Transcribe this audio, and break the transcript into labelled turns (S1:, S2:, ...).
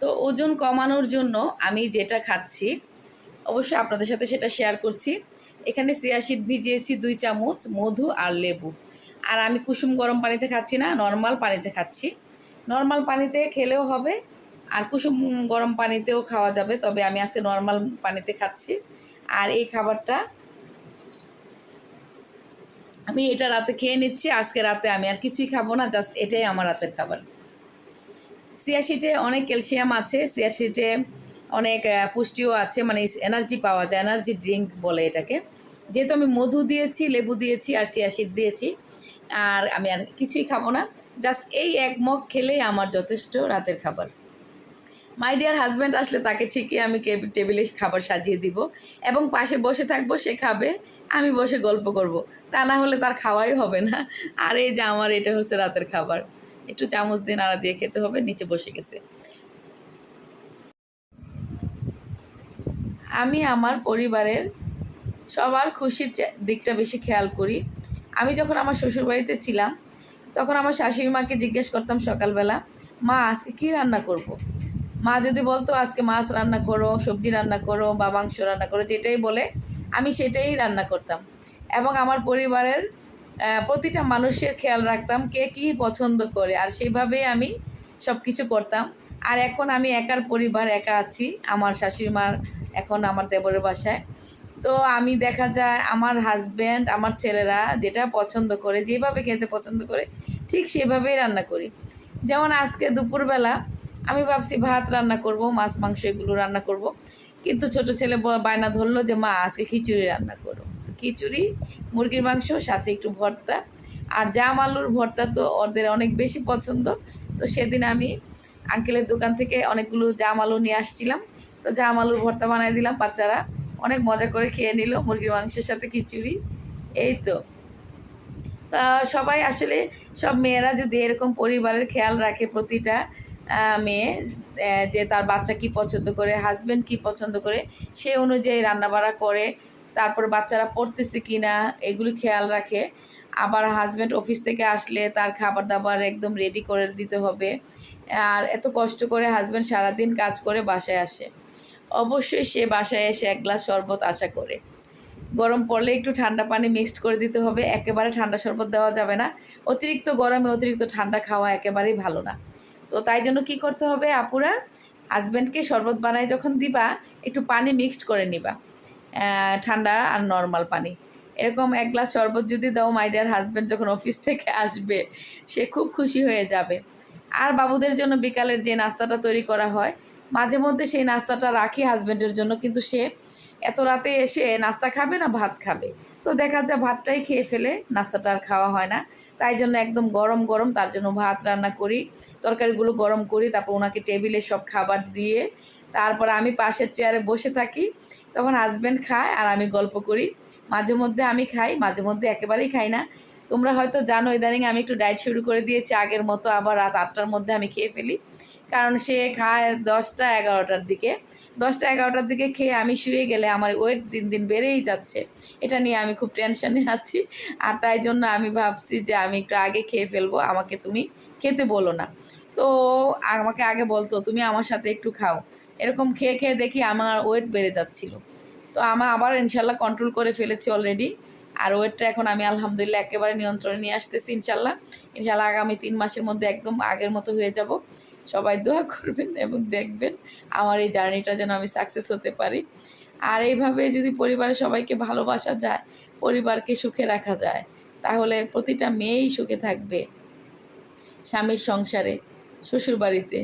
S1: তো ওজন কমানোর জন্য আমি যেটা খাচ্ছি, অবশ্যই আপনাদের সাথে সেটা শেয়ার করছি। এখানে সিয়াশিট ভিজিয়েছি দুই চামচ মধু আর লেবু। আর আমি কুসুম গরম পানিতে খাচ্ছি না নর্মাল পানিতে খাচ্ছি। নর্মাল পানিতে খেলেও হবে, আর কুসুম গরম পানিতেও খাওয়া যাবে, তবে আমি আজকে নর্মাল পানিতে খাচ্ছি। আর এই খাবারটা আমি এটা রাতে খেয়ে নিচ্ছি, আজকে রাতে আমি আর কিছুই খাব না জাস্ট এটাই আমার রাতের খাবার। সিয়াশিটে অনেক ক্যালসিয়াম আছে সিয়াশিটে অনেক পুষ্টিও আছে মানে এনার্জি পাওয়া যায়, এনার্জি ড্রিঙ্ক বলে এটাকে। যেহেতু আমি মধু দিয়েছি, লেবু দিয়েছি আর সিয়াশিট দিয়েছি, আর আমি আর কিছুই খাব না। জাস্ট এই এক মগ খেলেই আমার যথেষ্ট রাতের খাবার। মাই ডিয়ার হাজব্যান্ড আসলে তাকে ঠিকই আমি টেবিলে খাবার সাজিয়ে দিব, এবং পাশে বসে থাকব, সে খাবে, আমি বসে গল্প করব। তা না হলে তার খাওয়াই হবে না। আর এই যে আমার, এটা হচ্ছে রাতের খাবার। একটু চামচ দিয়ে নাড়া দিয়ে খেতে হবে, নিচে বসে গেছে। আমি আমার পরিবারের সবার খুশির দিকটা বেশি খেয়াল করি। আমি যখন আমার শ্বশুর বাড়িতে ছিলাম, তখন আমার শাশুড়ি মাকে জিজ্ঞেস করতাম সকালবেলা, মা, আজকে কি রান্না করব। মা যদি বলতো, আজকে মাছ রান্না করো, সবজি রান্না করো বা মাংস রান্না করো, যেটাই বলে, আমি সেটাই রান্না করতাম। এবং আমার পরিবারের প্রতিটা মানুষের খেয়াল রাখতাম কে কী পছন্দ করে, আর সেইভাবেই আমি সব কিছু করতাম। আর এখন আমি একার পরিবার, একা আছি, আমার শাশুড়ি মার এখন আমার দেবরের বাসায়। তো আমি দেখা যায় আমার হাজব্যান্ড আমার ছেলেরা যেটা পছন্দ করে, যেভাবে খেতে পছন্দ করে, ঠিক সেভাবেই রান্না করি। যেমন আজকে দুপুরবেলা আমি ভাবছি ভাত রান্না করব, মাছ, মাংস এগুলো রান্না করব। কিন্তু ছোট ছেলে বায়না ধরলো যে, মা, আজকে খিচুড়ি রান্না করো। খিচুড়ি, মুরগির মাংস, সাথে একটু ভর্তা। আর জাম আলুর ভর্তা তো ওদের অনেক বেশি পছন্দ। তো সেদিন আমি আঙ্কেলের দোকান থেকে অনেকগুলো জাম আলু নিয়ে আসছিলাম। তো জাম আলুর ভর্তা বানিয়ে দিলাম বাচ্চারা। অনেক মজা করে খেয়ে নিল মুরগির মাংসের সাথে খিচুড়ি। এই তো। তা সবাই আসলে সব মেয়েরা যদি এরকম পরিবারের খেয়াল রাখে প্রতিটা মেয়ে যে তার বাচ্চা কি পছন্দ করে হাজব্যান্ড কি পছন্দ করে, সে অনুযায়ী রান্নাবাড়া করে তারপর বাচ্চারা পড়তেছে কি না এগুলি খেয়াল রাখে। আবার হাজব্যান্ড অফিস থেকে আসলে তার খাবার দাবার একদম রেডি করে দিতে হবে। আর এত কষ্ট করে হাজব্যান্ড সারাদিন কাজ করে বাসায় আসে। অবশ্যই সে বাসায় এসে এক গ্লাস শরবত আশা করে। গরম পড়লে একটু ঠান্ডা পানি মিক্সড করে দিতে হবে, একেবারে ঠান্ডা শরবত দেওয়া যাবে না। অতিরিক্ত গরমে অতিরিক্ত ঠান্ডা খাওয়া একেবারেই ভালো না। তো তাই জন্য কি করতে হবে আপুরা? হাজব্যান্ডকে শরবত বানায় যখন দিবা, একটু পানি মিক্সড করে নিবা। ঠান্ডা আর নর্মাল পানি। এরকম এক গ্লাস শরবত যদি দাও মাই ডিয়ার হাজব্যান্ড যখন অফিস থেকে আসবে, সে খুব খুশি হয়ে যাবে। আর বাবুদের জন্য বিকালের যে নাস্তাটা তৈরি করা হয়, মাঝে মধ্যে সেই নাস্তাটা রাখি হাজব্যান্ডের জন্য, কিন্তু সে এত রাতে এসে নাস্তা খাবে না, ভাত খাবে। তো দেখা যায় ভাতটাই খেয়ে ফেলে নাস্তাটা আর খাওয়া হয় না। তাই জন্য একদম গরম গরম তার জন্য ভাত রান্না করি, তরকারিগুলো গরম করি, তারপর ওনাকে টেবিলে সব খাবার দিয়ে তারপর আমি পাশের চেয়ারে বসে থাকি। তখন হাজব্যান্ড খায় আর আমি গল্প করি। মাঝে মধ্যে আমি খাই, মাঝে মধ্যে একেবারেই খাই না। তোমরা হয়তো জানো, ইদানিং আমি একটু ডায়েট শুরু করে দিয়েছি। আগের মতো আবার রাত আটটার মধ্যে আমি খেয়ে ফেলি। কারণ সে খায় দশটা এগারোটার দিকে। দশটা এগারোটার দিকে খেয়ে আমি শুয়ে গেলে আমার ওয়েট দিন দিন বেড়েই যাচ্ছে। এটা নিয়ে আমি খুব টেনশনে আছি। আর তাই জন্য আমি ভাবছি যে আমি একটু আগে খেয়ে ফেলব। আমাকে তুমি খেতে বলো না। তো আমাকে আগে বলতো, তুমি আমার সাথে একটু খাও। এরকম খেয়ে খেয়ে দেখি আমার ওয়েট বেড়ে যাচ্ছিল। তো আমার আবার ইনশাল্লাহ কন্ট্রোল করে ফেলেছি অলরেডি আর ওয়েটটা এখন আমি আলহামদুলিল্লাহ একেবারে নিয়ন্ত্রণে নিয়ে আসতেছি ইনশাল্লাহ। ইনশাল্লাহ আগামী তিন মাসের মধ্যে একদম আগের মতো হয়ে যাব। সবাই দোয়া করবেন এবং দেখবেন আমার এই জার্নিটা যেন আমি সাকসেস হতে পারি। আর এইভাবে যদি পরিবারের সবাইকে ভালোবাসা যায়, পরিবারকে সুখে রাখা যায়, তাহলে প্রতিটা মেয়েই সুখে থাকবে স্বামীর সংসারে। শ্বশুর বাড়িতে